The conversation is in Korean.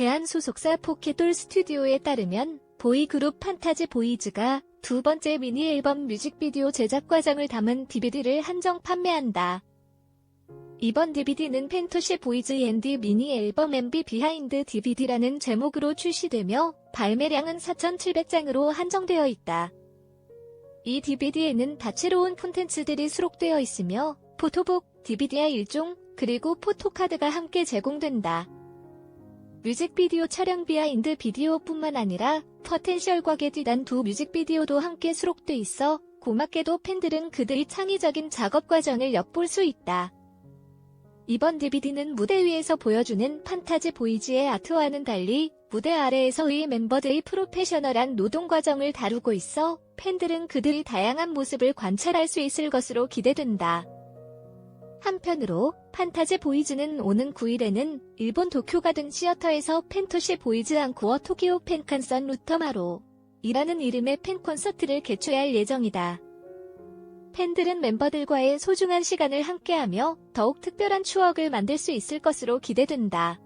대한 소속사 포켓돌 스튜디오에 따르면 보이그룹 판타지 보이즈가 두 번째 미니 앨범 뮤직비디오 제작 과정을 담은 DVD를 한정 판매한다. 이번 DVD는 펜토시 보이즈 앤디 미니 앨범 MB 비하인드 DVD라는 제목으로 출시되며 발매량은 4,700장으로 한정되어 있다. 이 DVD에는 다채로운 콘텐츠들이 수록되어 있으며 포토북, DVD의 일종, 그리고 포토카드가 함께 제공된다. 뮤직비디오 촬영 비하인드 비디오뿐만 아니라 퍼텐셜과 겟이란 두 뮤직비디오도 함께 수록돼 있어 고맙게도 팬들은 그들의 창의적인 작업 과정을 엿볼 수 있다. 이번 DVD는 무대 위에서 보여주는 판타지 보이즈의 아트와는 달리 무대 아래에서의 멤버들의 프로페셔널한 노동 과정을 다루고 있어 팬들은 그들의 다양한 모습을 관찰할 수 있을 것으로 기대된다. 한편으로 판타지 보이즈는 오는 9일에는 일본 도쿄 가든 시어터에서 펜토시 보이즈 앙코어 토키오 팬칸선 루터마로 이라는 이름의 팬 콘서트를 개최할 예정이다. 팬들은 멤버들과의 소중한 시간을 함께하며 더욱 특별한 추억을 만들 수 있을 것으로 기대된다.